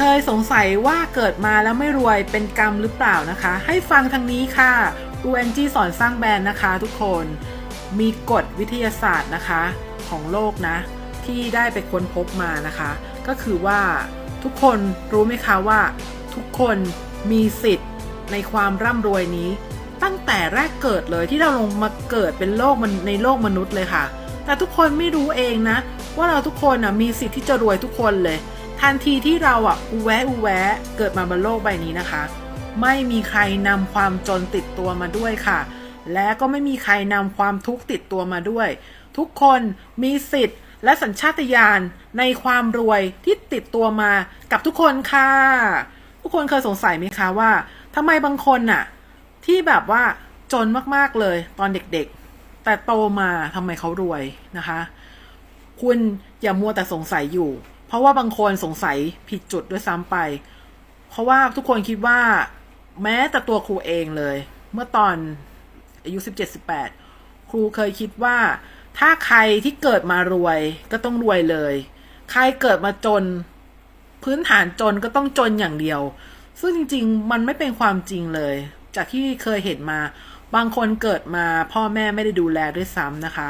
เคยสงสัยว่าเกิดมาแล้วไม่รวยเป็นกรรมหรือเปล่านะคะ ให้ฟังทางนี้ค่ะรูแองจี้สอนสร้างแบรนด์นะคะ ทุกคนมีกฎวิทยาศาสตร์นะคะของโลกนะ ที่ได้ไปค้นพบมานะคะ ก็คือว่าทุกคนรู้ไหมคะว่า ทุกคนมีสิทธิ์ในความร่ำรวยนี้ ตั้งแต่แรกเกิดเลยที่เราลงมาเกิดเป็นโลกมันในโลกมนุษย์เลยค่ะ แต่ทุกคนไม่รู้เองนะ ว่าเราทุกคนอะมีสิทธิ์ที่จะรวยทุกคนเลย ทันทีที่เราอะอุแวะอุแวะเกิดมาบนโลกใบนี้นะคะ ไม่มีใครนำความจนติดตัวมาด้วยค่ะ และก็ไม่มีใครนำความทุกข์ติดตัวมาด้วย ทุกคนมีสิทธิ์ และสัญชาตญาณในความรวยที่ติดตัวมากับทุกคนค่ะ ทุกคนเคยสงสัยไหมคะว่าทำไมบางคนน่ะ ที่แบบว่าจนมากๆเลยตอนเด็กๆ แต่โตมาทำไมเขารวยนะคะ คุณอย่ามัวแต่สงสัยอยู่ เพราะว่าบางคนสงสัยผิดจุดด้วยซ้ำไป เพราะว่าทุกคนคิดว่าแม้แต่ตัวครูเองเลย เมื่อตอนอายุ 17-18 ครูเคยคิดว่า ถ้าใครที่เกิดมารวยก็ต้องรวยเลย ใครเกิดมาจน พื้นฐานจนก็ต้องจนอย่างเดียว ซึ่งจริง ๆ มันไม่เป็นความจริงเลย จากที่เคยเห็นมา บางคนเกิดมาพ่อแม่ไม่ได้ดูแลด้วยซ้ำนะคะ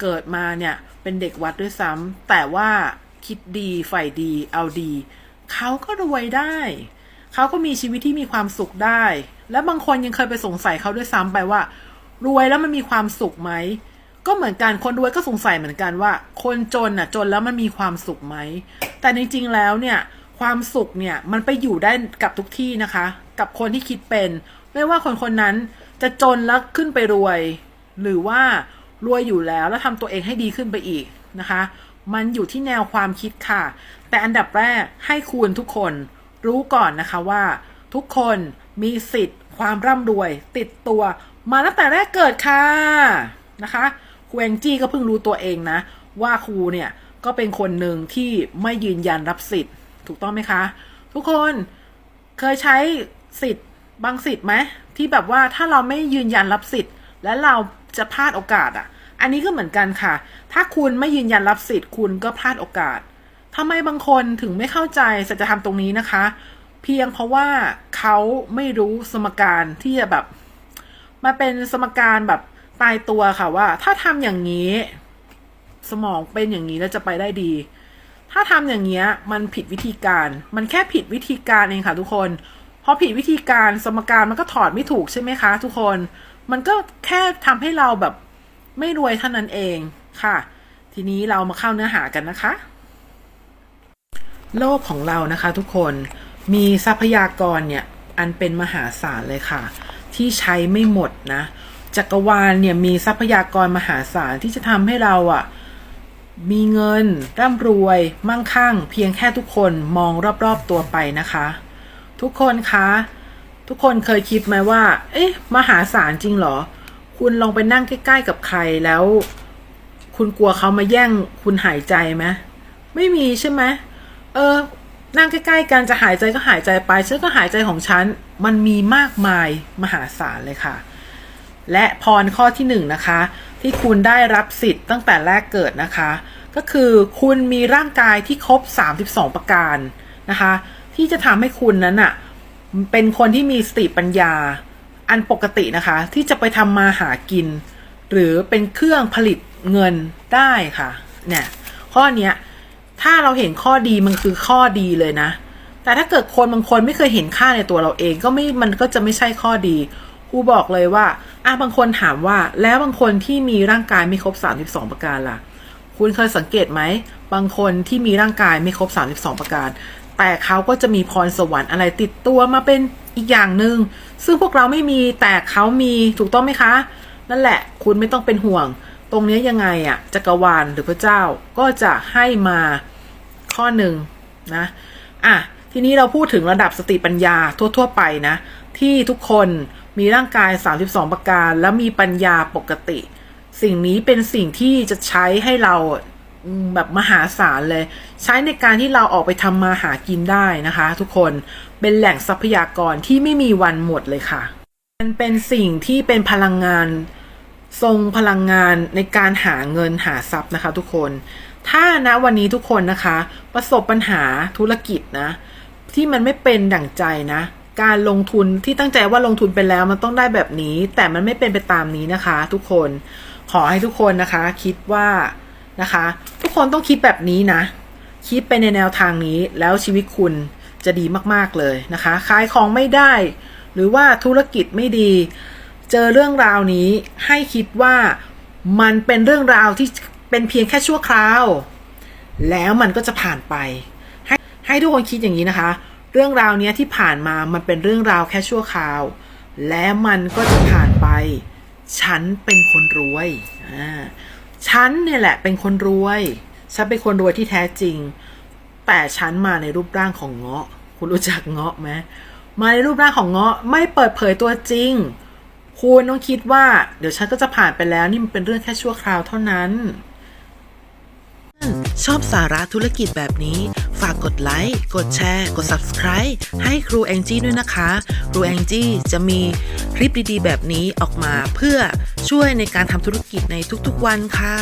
เกิดมาเนี่ยเป็นเด็กวัดด้วยซ้ำแต่ว่า คิดดีใฝ่ดี เอาดี เขาก็รวยได้ เขาก็มีชีวิตที่มีความสุขได้ และบางคนยังเคยไปสงสัยเขาด้วยซ้ำไปว่า รวยแล้วมันมีความสุขไหม ก็เหมือนกันคนรวยก็สงสัยเหมือนกันว่า คนจนน่ะจนแล้วมันมีความสุขไหม แต่จริงๆแล้วเนี่ยความสุขเนี่ยมันไปอยู่ได้กับทุกที่นะคะ กับคนที่คิดเป็น ไม่ว่าคนคนนั้นจะจนแล้วขึ้นไปรวย หรือว่ารวยอยู่แล้วแล้วทำตัวเองให้ดีขึ้นไปอีกนะคะ มันอยู่ที่แนวความคิดค่ะ แต่อันดับแรกให้คุณทุกคนรู้ก่อนนะคะว่า ทุกคนมีสิทธิ์ ความร่ำรวย ติดตัว มาตั้งแต่แรกเกิดค่ะนะคะครูแองจี้ก็เพิ่งรู้ตัวเองนะ ว่าครูเนี่ยก็เป็นคนหนึ่งที่ไม่ยืนยันรับสิทธิ์ ถูกต้องไหมคะ ทุกคนเคยใช้สิทธิ์บางสิทธิ์ไหมที่แบบว่าถ้าเราไม่ยืนยันรับสิทธิ์ และเราจะพลาดโอกาสอะ อันนี้ก็เหมือนกันค่ะ ถ้าคุณไม่ยืนยันรับสิทธิ์คุณก็พลาดโอกาสทำไมบางคนถึงไม่เข้าใจสัจธรรมตรงนี้นะคะ เพียงเพราะว่าเขาไม่รู้สมการที่จะแบบมาเป็นสมการแบบตายตัวค่ะว่า ถ้าทำอย่างนี้ สมองเป็นอย่างนี้แล้วจะไปได้ดี ถ้าทำอย่างเงี้ยมันผิดวิธีการ มันแค่ผิดวิธีการเองค่ะ ทุกคนพอผิดวิธีการสมการมันก็ถอดไม่ถูกใช่ไหมคะ ทุกคน มันก็แค่ทำให้เราแบบ ไม่รวยเท่านั้นเองค่ะ ทีนี้เรามาเข้าเนื้อหากันนะคะ โลกของเรานะคะทุกคนมีทรัพยากรเนี่ยอันเป็นมหาศาลเลยค่ะ ที่ใช้ไม่หมดนะ จักรวาลเนี่ยมีทรัพยากรมหาศาลที่จะทำให้เราอะ่ะมีเงิน ร่ำรวย มั่งคั่ง เพียงแค่ทุกคนมองรอบๆตัวไปนะคะ ทุกคนคะ ทุกคนเคยคิดไหมว่า เอ๊ะ มหาศาลจริงเหรอ คุณลองไปนั่งใกล้ๆกับใครแล้ว คุณกลัวเขามาแย่งคุณหายใจไหมไม่มีใช่ไหมเออ นั่งใกล้ๆกันจะหายใจก็หายใจไปฉันก็หายใจของฉัน มันมีมากมายมหาศาลเลยค่ะ และพรข้อที่หนึ่งนะคะ ที่คุณได้รับสิทธิ์ตั้งแต่แรกเกิดนะคะ ก็คือคุณมีร่างกายที่ครบ 32 ประการนะคะ ที่จะทำให้คุณนั้นอะเป็นคนที่มีสติปัญญา อันปกตินะคะ ที่จะไปทำมาหากิน หรือเป็นเครื่องผลิตเงินได้ค่ะ เนี่ย ข้อนี้ถ้าเราเห็นข้อดีมันคือข้อดีเลยนะ แต่ถ้าเกิดคนบางคนไม่เคยเห็นค่าในตัวเราเองก็ไม่มันก็จะไม่ใช่ข้อดีครูบอกเลยว่าอะบางคนถามว่าแล้วบางคนที่มีร่างกายไม่ครบ 32 ประการล่ะ คุณเคยสังเกตไหม บางคนที่มีร่างกายไม่ครบ 32 ประการ แต่เขาก็จะมีพรสวรรค์อะไรติดตัวมาเป็นอีกอย่างหนึง่งซึ่งพวกเราไม่มีแต่เขามีถูกต้องไหมคะ นั่นแหละคุณไม่ต้องเป็นห่วง ตรงนี้ยังไงอะจักรวาลหรือพระเจ้าก็จะให้มาข้อหนึ่งนะอะทีนี้เราพูดถึงระดับสติปัญญาทั่ว ๆ ไปนะ ที่ทุกคนมีร่างกาย 32 ประการ แล้วมีปัญญาปกติ สิ่งนี้เป็นสิ่งที่จะใช้ให้เรา แบบมหาศาลเลย ใช้ในการที่เราออกไปทำมาหากินได้นะคะ ทุกคนเป็นแหล่งทรัพยากรที่ไม่มีวันหมดเลยค่ะ มันเป็นสิ่งที่เป็นพลังงานทรงพลังงานในการหาเงินหาทรัพย์นะคะ ทุกคน ถ้านะวันนี้ทุกคนนะคะ ประสบปัญหาธุรกิจนะ ที่มันไม่เป็นดั่งใจนะ การลงทุนที่ตั้งใจว่าลงทุนไปแล้วมันต้องได้แบบนี้ แต่มันไม่เป็นไปตามนี้นะคะ ทุกคนขอให้ทุกคนนะคะ คิดว่า นะคะ ทุกคนต้องคิดแบบนี้นะ คิดไปในแนวทางนี้แล้วชีวิตคุณจะดีมากๆเลยนะคะขายของไม่ได้ หรือว่าธุรกิจไม่ดี เจอเรื่องราวนี้ให้คิดว่ามันเป็นเรื่องราวที่เป็นเพียงแค่ชั่วคราว แล้วมันก็จะผ่านไป ให้ให้ทุกคนคิดอย่างนี้นะคะ เรื่องราวนี้ที่ผ่านมามันเป็นเรื่องราวแค่ชั่วคราว และมันก็จะผ่านไป ฉันเป็นคนรวยอ่า ฉันเนี่ยแหละเป็นคนรวย ฉันเป็นคนรวยที่แท้จริง แต่ฉันมาในรูปร่างของเงาะ คุณรู้จักเงาะไหมมาในรูปร่างของเงาะไม่เปิดเผยตัวจริง คุณต้องคิดว่า เดี๋ยวฉันก็จะผ่านไปแล้วนี่มันเป็นเรื่องแค่ชั่วคราวเท่านั้น ชอบสาระธุรกิจแบบนี้ ฝากกดไลค์ กดแชร์ กด Subscribe ให้ครูแองจี้ด้วยนะคะ ครูแองจี้จะมีคลิปดีๆ แบบนี้ออกมาเพื่อช่วยในการทำธุรกิจในทุกๆวันค่ะ